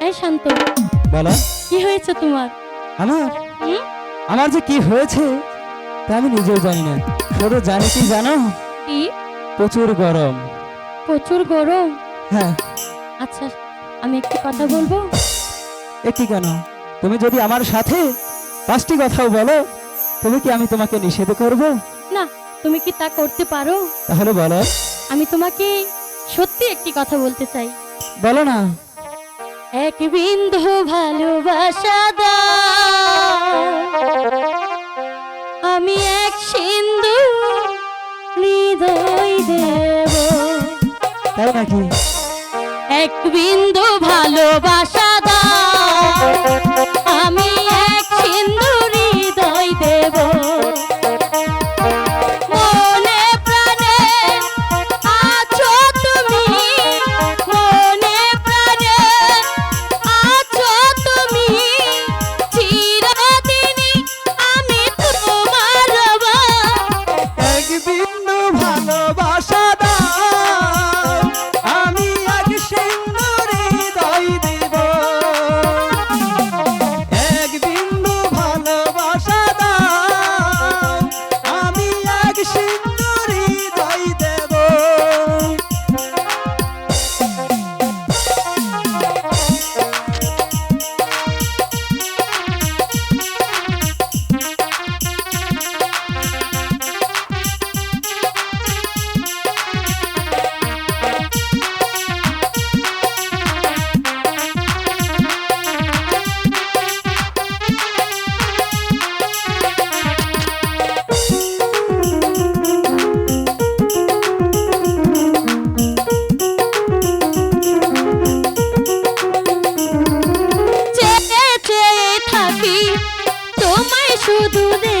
এই শান্ত। বলো। কি হয়েছে তোমার? আমার? আমার যে কি হয়েছে তা আমি নিজেও জানি না। শুধু জানি কি জানো? কি? প্রচুর গরম। প্রচুর গরম? হ্যাঁ। আচ্ছা আমি একটি কথা বলব? একটি কেন? তুমি যদি আমার সাথে পাঁচটি কথাও বলো তবে কি আমি তোমাকে নিষেধ করব? না তুমি কি তা করতে পারো? তাহলে বলো। আমি তোমাকে সত্যি একটি কথা বলতে চাই। বলো না। এক বিন্দু ভালোবাসা দাও। আমি এক সিন্ধু হৃদয় দেব। নাকি? এক বিন্দু ভালো শুধু